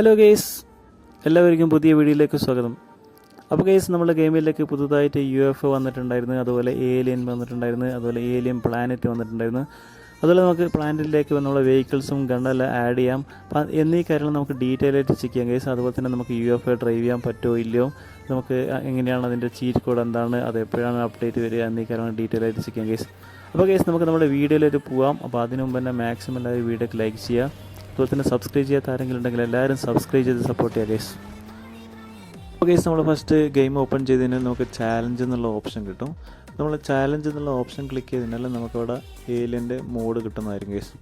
Hello guys എല്ലാവർക്കും പുതിയ വീഡിയോയിലേക്ക് സ്വാഗതം. അപ്പോൾ ഗെയ്സ് നമ്മുടെ ഗെയിമിലേക്ക് പുതുതായിട്ട് യു എഫ് വന്നിട്ടുണ്ടായിരുന്നു. അതുപോലെ ഏലിയൻ വന്നിട്ടുണ്ടായിരുന്നു. അതുപോലെ ഏലിയൻ പ്ലാനറ്റ് വന്നിട്ടുണ്ടായിരുന്നു. അതുപോലെ നമുക്ക് പ്ലാനറ്റിലേക്ക് നമ്മുടെ വെഹിക്കിൾസും ഗണ്ണെല്ലാം ആഡ് ചെയ്യാം. അപ്പം എന്നീ കാര്യങ്ങൾ നമുക്ക് ഡീറ്റെയിൽ ആയിട്ട് ചെക്ക് ചെയ്യാം ഗെയ്സ് അതുപോലെ തന്നെ നമുക്ക് യു എഫ് ഡ്രൈവ് ചെയ്യാൻ പറ്റുമോ ഇല്ലയോ? നമുക്ക് എങ്ങനെയാണ് അതിന്റെ ചീറ്റ് കോഡ് എന്താണ്? അത് എപ്പോഴാണ് അപ്ഡേറ്റ് വരിക? എന്നീ കാര്യങ്ങൾ ഡീറ്റെയിൽ ആയിട്ട് ചെക്ക് ചെയ്യാം ഗെയ്സ് അപ്പോൾ ഗെയ്സ് നമുക്ക് നമ്മുടെ വീഡിയോയിലേക്ക് പോകാം അപ്പോൾ അതിനു മുമ്പ് തന്നെ മാക്സിമം എല്ലാവരും വീഡിയോക്ക് ലൈക്ക് ചെയ്യുക. അതുപോലെ തന്നെ സബ്സ്ക്രൈബ് ചെയ്യാത്ത ആരെങ്കിലും ഉണ്ടെങ്കിൽ എല്ലാവരും സബ്സ്ക്രൈബ് ചെയ്ത് സപ്പോർട്ട് ചെയ്യുക ഗൈസ് അപ്പോൾ ഗൈസ് നമ്മൾ ഫസ്റ്റ് ഗെയിം ഓപ്പൺ ചെയ്തതിന് നമുക്ക് ചാലഞ്ച് എന്നുള്ള ഓപ്ഷൻ കിട്ടും. നമ്മൾ ചാലഞ്ച് എന്നുള്ള ഓപ്ഷൻ ക്ലിക്ക് ചെയ്തതിനാൽ നമുക്കവിടെ ഏലിയന്റെ മോഡ് കിട്ടുന്നതായിരിക്കും ഗൈസ്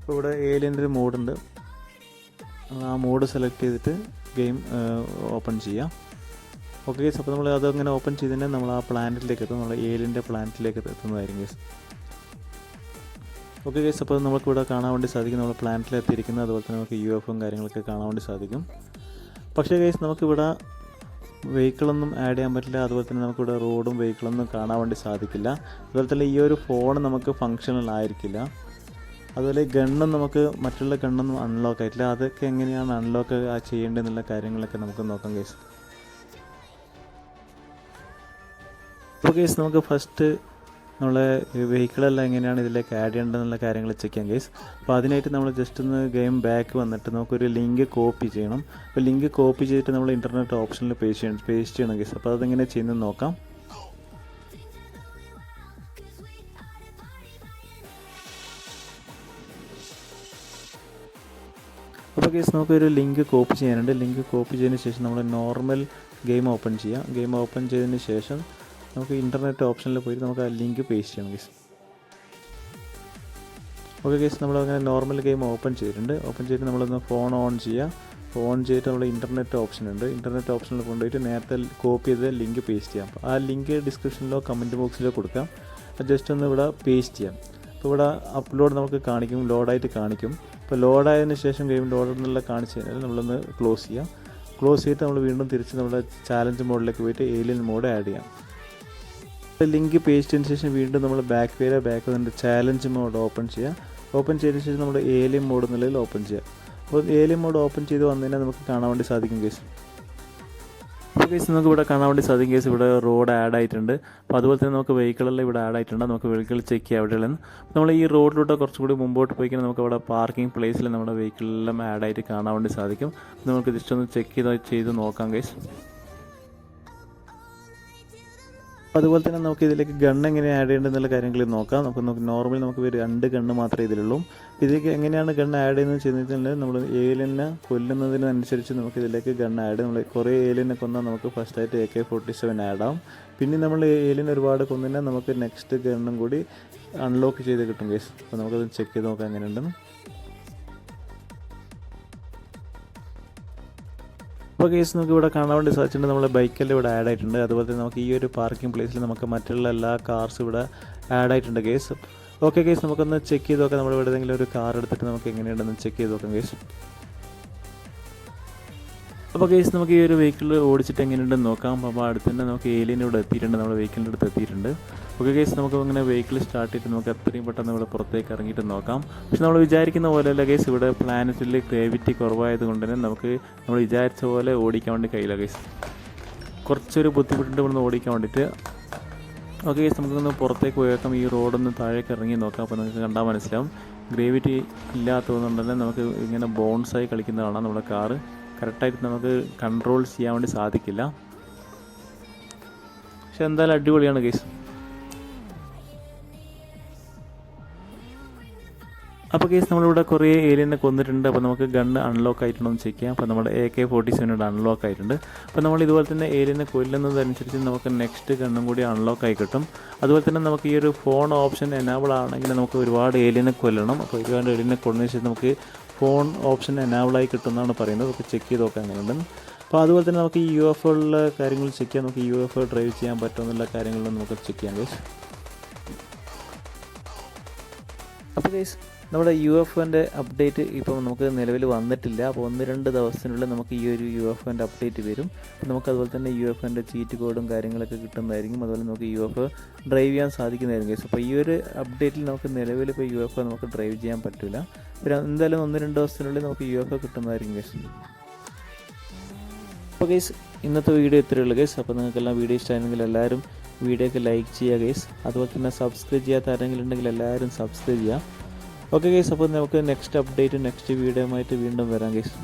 അപ്പോൾ ഇവിടെ ഏലിയന്റെ മോഡുണ്ട് ആ മോഡ് സെലക്ട് ചെയ്തിട്ട് ഗെയിം ഓപ്പൺ ചെയ്യാം. ഓക്കെ ഗൈസ് അപ്പോൾ നമ്മൾ അതങ്ങനെ ഓപ്പൺ ചെയ്തിട്ടുണ്ടെങ്കിൽ നമ്മൾ ആ പ്ലാനറ്റിലേക്ക് എത്തും. നമ്മൾ ഏലിയന്റെ പ്ലാനറ്റിലേക്ക് എത്തുന്നതായിരിക്കും ഗൈസ് ഓക്കെ ഗൈസ് അപ്പോൾ നമുക്ക് ഇവിടെ കാണാൻ വേണ്ടി സാധിക്കും. നമ്മൾ പ്ലാനറ്റിൽ എത്തിയിരിക്കുന്നത് അതുപോലെ തന്നെ നമുക്ക് യു എഫും കാര്യങ്ങളൊക്കെ കാണാൻ വേണ്ടി സാധിക്കും. പക്ഷേ ഗൈസ് നമുക്കിവിടെ വെഹിക്കിളൊന്നും ആഡ് ചെയ്യാൻ പറ്റില്ല. അതുപോലെ തന്നെ നമുക്കിവിടെ റോഡും വെഹിക്കിളൊന്നും കാണാൻ വേണ്ടി സാധിക്കില്ല. അതുപോലെ തന്നെ ഈ ഒരു ഫോൺ നമുക്ക് ഫങ്ഷണൽ ആയിരിക്കില്ല. അതുപോലെ ഗണ്ണും നമുക്ക് മറ്റുള്ള ഗണ്ണൊന്നും അൺലോക്ക് ആയിട്ടില്ല. അതൊക്കെ എങ്ങനെയാണ് അൺലോക്ക് ചെയ്യേണ്ടതെന്നുള്ള കാര്യങ്ങളൊക്കെ നമുക്ക് നോക്കാം ഗൈസ് അപ്പോൾ കേസ് നമുക്ക് ഫസ്റ്റ് നമ്മളെ വെഹിക്കിളെല്ലാം എങ്ങനെയാണ് ഇതിലേക്ക് ആഡ് ചെയ്യേണ്ടതെന്നുള്ള കാര്യങ്ങൾ ചെക്ക് ചെയ്യാം കേസ് അപ്പോൾ അതിനായിട്ട് നമ്മൾ ജസ്റ്റ് ഒന്ന് ഗെയിം ബാക്ക് വന്നിട്ട് നമുക്കൊരു ലിങ്ക് കോപ്പി ചെയ്യണം. അപ്പോൾ ലിങ്ക് കോപ്പി ചെയ്തിട്ട് നമ്മൾ ഇന്റർനെറ്റ് ഓപ്ഷനിൽ പേസ്റ്റ് ചെയ്യണം പേസ്റ്റ് ചെയ്യണം കേസ് അപ്പോൾ അതെങ്ങനെ ചെയ്യുന്നത് നോക്കാം. അപ്പോൾ കേസ് നമുക്കൊരു ലിങ്ക് കോപ്പി ചെയ്യാനുണ്ട്. ലിങ്ക് കോപ്പി ചെയ്തതിന് ശേഷം നമ്മൾ നോർമൽ ഗെയിം ഓപ്പൺ ചെയ്യാം. ഗെയിം ഓപ്പൺ ചെയ്തതിന് ശേഷം നമുക്ക് ഇന്റർനെറ്റ് ഓപ്ഷനിൽ പോയിട്ട് നമുക്ക് ആ ലിങ്ക് പേസ്റ്റ് ചെയ്യണം ഗേസ് ഓക്കെ ഗേസ് നമ്മൾ അങ്ങനെ നോർമൽ ഗെയിം ഓപ്പൺ ചെയ്തിട്ടുണ്ട്. ഓപ്പൺ ചെയ്തിട്ട് നമ്മളൊന്ന് ഫോൺ ഓൺ ചെയ്യുക ഫോൺ ചെയ്തിട്ട് നമ്മൾ ഇന്റർനെറ്റ് ഓപ്ഷൻ ഉണ്ട്. ഇന്റർനെറ്റ് ഓപ്ഷനിൽ കൊണ്ടുപോയിട്ട് നേരത്തെ കോപ്പി ചെയ്ത് ലിങ്ക് പേസ്റ്റ് ചെയ്യാം. ആ ലിങ്ക് ഡിസ്ക്രിപ്ഷനിലോ കമന്റ് ബോക്സിലോ കൊടുക്കാം. ജസ്റ്റ് ഒന്ന് ഇവിടെ പേസ്റ്റ് ചെയ്യാം. അപ്പോൾ ഇവിടെ അപ്ലോഡ് നമുക്ക് കാണിക്കും ലോഡായിട്ട് കാണിക്കും. അപ്പോൾ ലോഡായതിന് ശേഷം ഗെയിം ലോഡ് എന്നുള്ള കാണിച്ചു കഴിഞ്ഞാൽ നമ്മളൊന്ന് ക്ലോസ് ചെയ്യാം. ക്ലോസ് ചെയ്തിട്ട് നമ്മൾ വീണ്ടും തിരിച്ച് നമ്മുടെ ചാലഞ്ച് മോഡിലേക്ക് പോയിട്ട് ഏലിയൻ മോഡ് ആഡ് ചെയ്യാം. ലിങ്ക് പേസ്റ്റ് ചെയ്തതിന് ശേഷം വീണ്ടും നമ്മൾ ബാക്ക് വരിക ബാക്ക് വന്നിട്ട് ചാലഞ്ച് മോഡ് ഓപ്പൺ ചെയ്യുക ഓപ്പൺ ചെയ്തതിന് ശേഷം നമ്മൾ ഏലിയൻ മോഡ് എന്നുള്ളതിൽ ഓപ്പൺ ചെയ്യുക അപ്പോൾ ഏലിയൻ മോഡ് ഓപ്പൺ ചെയ്ത് വന്നതിനെ നമുക്ക് കാണാൻ വേണ്ടി സാധിക്കും കേസ് അപ്പോൾ കേസ് നമുക്ക് ഇവിടെ കാണാൻ വേണ്ടി സാധിക്കും കേസ് ഇവിടെ റോഡ് ആഡ് ആയിട്ടുണ്ട്. അപ്പോൾ അതുപോലെ തന്നെ നമുക്ക് വെഹിക്കിളെല്ലാം ഇവിടെ ആഡ് ആയിട്ടുണ്ട്. നമുക്ക് വെഹിക്കിൾ ചെക്ക് ചെയ്യാം എവിടെയുള്ളതെന്ന് നമ്മൾ ഈ റോഡിലൂടെ കുറച്ചുകൂടി മുമ്പോട്ട് പോയി കഴിഞ്ഞാൽ നമുക്ക് അവിടെ പാർക്കിംഗ് പ്ലേസിൽ നമ്മുടെ വെഹിക്കിളെല്ലാം ആഡ് ആയിട്ട് കാണാൻ വേണ്ടി സാധിക്കും. നമുക്ക് ജസ്റ്റ് ഒന്ന് ചെക്ക് ചെയ്ത് ചെയ്ത് നോക്കാം കേസ് അതുപോലെ തന്നെ നമുക്ക് ഇതിലേക്ക് ഗണ്ണ് എങ്ങനെ ആഡ് ചെയ്യേണ്ടതെന്നുള്ള കാര്യങ്ങൾ നോക്കാം. നമുക്ക് നോർമലി നമുക്ക് രണ്ട് ഗണ്ണ് മാത്രമേ ഇതിലുള്ളൂ. ഇതിലേക്ക് എങ്ങനെയാണ് ഗണ്ണ് ആഡ് ചെയ്യുന്നത് ചെയ്തിട്ടുണ്ടെങ്കിൽ നമ്മൾ ഏലിനെ കൊല്ലുന്നതിനനുസരിച്ച് നമുക്ക് ഇതിലേക്ക് ഗണ്ണ് ആഡ് നമ്മൾ കുറേ ഏലിനെ കൊന്നാൽ നമുക്ക് ഫസ്റ്റായിട്ട് A K forty seven add ആവും. പിന്നെ നമ്മൾ ഏലിനെ ഒരുപാട് കൊന്നിനാൽ നമുക്ക് നെക്സ്റ്റ് ഗണ്ണും കൂടി അൺലോക്ക് ചെയ്ത് കിട്ടും കേസ് അപ്പോൾ നമുക്കത് ചെക്ക് ചെയ്ത് നോക്കാം എങ്ങനെയുണ്ടെന്ന്. അപ്പോൾ കേസ് നമുക്ക് ഇവിടെ കാണാൻ വേണ്ടി സാധിച്ചിട്ടുണ്ട് നമ്മളെ ബൈക്കെല്ലാം ഇവിടെ ആഡ് ആയിട്ടുണ്ട്. അതുപോലെ തന്നെ നമുക്ക് ഈ ഒരു പാർക്കിംഗ് പ്ലേസിൽ നമുക്ക് മറ്റുള്ള എല്ലാ കാർസ് ഇവിടെ ആഡ് ആയിട്ടുണ്ട് കേസ് ഓക്കെ കേസ് നമുക്കൊന്ന് ചെക്ക് ചെയ്ത് നോക്കാം. നമ്മൾ ഇവിടെ ഏതെങ്കിലും ഒരു കാർ എടുത്തിട്ട് നമുക്ക് എങ്ങനെയുണ്ടെന്ന് ചെക്ക് ചെയ്ത് നോക്കാം കേസ് അപ്പോൾ കേസ് നമുക്ക് ഈ ഒരു വെഹിക്കിൾ ഓടിച്ചിട്ട് എങ്ങനെയുണ്ടെന്ന് നോക്കാം. അപ്പോൾ അടുത്ത് തന്നെ നമുക്ക് ഏലിയൻ ഇവിടെ എത്തിയിട്ടുണ്ട്. നമ്മുടെ വെഹിക്കിളിന്റെ അടുത്ത് എത്തിയിട്ടുണ്ട്. ഓക്കെ കേസ് നമുക്ക് ഇങ്ങനെ വെഹിക്കിൾ സ്റ്റാർട്ട് ചെയ്തിട്ട് നമുക്ക് എത്രയും പെട്ടെന്ന് ഇവിടെ പുറത്തേക്ക് ഇറങ്ങിയിട്ട് നോക്കാം. പക്ഷെ നമ്മൾ വിചാരിക്കുന്ന പോലെയല്ല കേസ് ഇവിടെ പ്ലാനറ്റിൽ ഗ്രാവിറ്റി കുറവായത് കൊണ്ട് തന്നെ നമുക്ക് നമ്മൾ വിചാരിച്ച പോലെ ഓടിക്കാൻ വേണ്ടി കഴിയില്ല കേസ് കുറച്ചൊരു ബുദ്ധിമുട്ടുണ്ട് ഇവിടുന്ന് ഓടിക്കാൻ വേണ്ടിയിട്ട്. ഓക്കെ കേസ് നമുക്കൊന്ന് പുറത്തേക്ക് പോയേക്കാം ഈ റോഡൊന്ന് താഴേക്ക് ഇറങ്ങി നോക്കാം. അപ്പോൾ നിങ്ങൾക്ക് കണ്ടാൽ മനസ്സിലാവും. ഗ്രേവിറ്റി ഇല്ലാത്തതുകൊണ്ട് തന്നെ നമുക്ക് ഇങ്ങനെ ബോൺസായി കളിക്കുന്നതാണ് നമ്മുടെ കാറ് കറക്റ്റായിട്ട് നമുക്ക് കൺട്രോൾ ചെയ്യാൻ വേണ്ടി സാധിക്കില്ല. പക്ഷെ എന്തായാലും അടിപൊളിയാണ് കേസ് അപ്പോൾ കേസ് നമ്മളിവിടെ കുറേ ഏലിയനെ കൊന്നിട്ടുണ്ട്. അപ്പോൾ നമുക്ക് ഗണ്ണ് അൺലോക്ക് ആയിട്ടുണ്ടോ എന്ന് ചെക്ക് ചെയ്യാം. അപ്പോൾ നമ്മുടെ എ കെ ഫോർട്ടി സെവൻ ഇവിടെ അൺലോക്ക് ആയിട്ടുണ്ട്. അപ്പോൾ നമ്മൾ ഇതുപോലെ തന്നെ ഏലിയനെ കൊല്ലുന്നതനുസരിച്ച് നമുക്ക് നെക്സ്റ്റ് ഗണ്ണും കൂടി അൺലോക്ക് ആയി കിട്ടും. അതുപോലെ തന്നെ നമുക്ക് ഈ ഒരു ഫോൺ ഓപ്ഷൻ എനാബിൾ ആണെങ്കിൽ നമുക്ക് ഒരുപാട് ഏലിയനെ കൊല്ലണം. അപ്പോൾ ഒരുപാട് ഏലിയനെ കൊന്നതിന് ശേഷം നമുക്ക് ഫോൺ ഓപ്ഷൻ എനാബിളായി ആയി കിട്ടുമെന്നാണ് പറയുന്നത്. അതൊക്കെ ചെക്ക് ചെയ്ത് നോക്കാം എങ്ങനെയുണ്ടെന്ന് അപ്പോൾ അതുപോലെ തന്നെ നമുക്ക് ഈ യു എഫ് ഒള്ള കാര്യങ്ങൾ ചെക്ക് ചെയ്യാം നമുക്ക് യു എഫ് ഒ ഡ്രൈവ് ചെയ്യാൻ പറ്റുമെന്നുള്ള കാര്യങ്ങളും നമുക്ക് ചെക്ക് ചെയ്യാൻ ഗൈസ് അപ്പോൾ ഗൈസ് നമ്മുടെ യു എഫ് ഒന്റെ അപ്ഡേറ്റ് ഇപ്പം നമുക്ക് നിലവിൽ വന്നിട്ടില്ല. അപ്പോൾ ഒന്ന് രണ്ട് ദിവസത്തിനുള്ളിൽ നമുക്ക് ഈ ഒരു യു എഫ് ഒന്റെ അപ്ഡേറ്റ് വരും. അപ്പോൾ നമുക്ക് അതുപോലെ തന്നെ യു എഫ് ഒന്റെ ചീറ്റ് കോഡും കാര്യങ്ങളൊക്കെ കിട്ടുന്നതായിരിക്കും. അതുപോലെ നമുക്ക് യു എഫ് ഡ്രൈവ് ചെയ്യാൻ സാധിക്കുന്നതായിരിക്കും ഗൈസ് അപ്പോൾ ഈ ഒരു അപ്ഡേറ്റിൽ നമുക്ക് നിലവിൽ ഇപ്പോൾ യു എഫ് നമുക്ക് ഡ്രൈവ് ചെയ്യാൻ പറ്റില്ല പിന്നെ എന്തായാലും ഒന്ന് രണ്ട് ദിവസത്തിനുള്ളിൽ നമുക്ക് യു എഫ് കിട്ടുന്നതായിരിക്കും ഗൈസ് അപ്പോൾ ഗൈസ് ഇന്നത്തെ വീഡിയോ ഇത്രയേ ഉള്ളൂ ഗൈസ് അപ്പോൾ നിങ്ങൾക്കെല്ലാം വീഡിയോ ഇഷ്ടമായിരുന്നെങ്കിൽ എല്ലാവരും വീഡിയോക്ക് ലൈക്ക് ചെയ്യുക ഗൈസ് അതുപോലെ തന്നെ സബ്സ്ക്രൈബ് ചെയ്യാത്ത ആരെങ്കിലും ഉണ്ടെങ്കിൽ എല്ലാവരും സബ്സ്ക്രൈബ് ചെയ്യുക. ഓക്കെ ഗൈസ് അപ്പോൾ നമുക്ക് നെക്സ്റ്റ് അപ്ഡേറ്റ് നെക്സ്റ്റ് വീഡിയോ ആയിട്ട് വീണ്ടും വരാം ഗൈസ്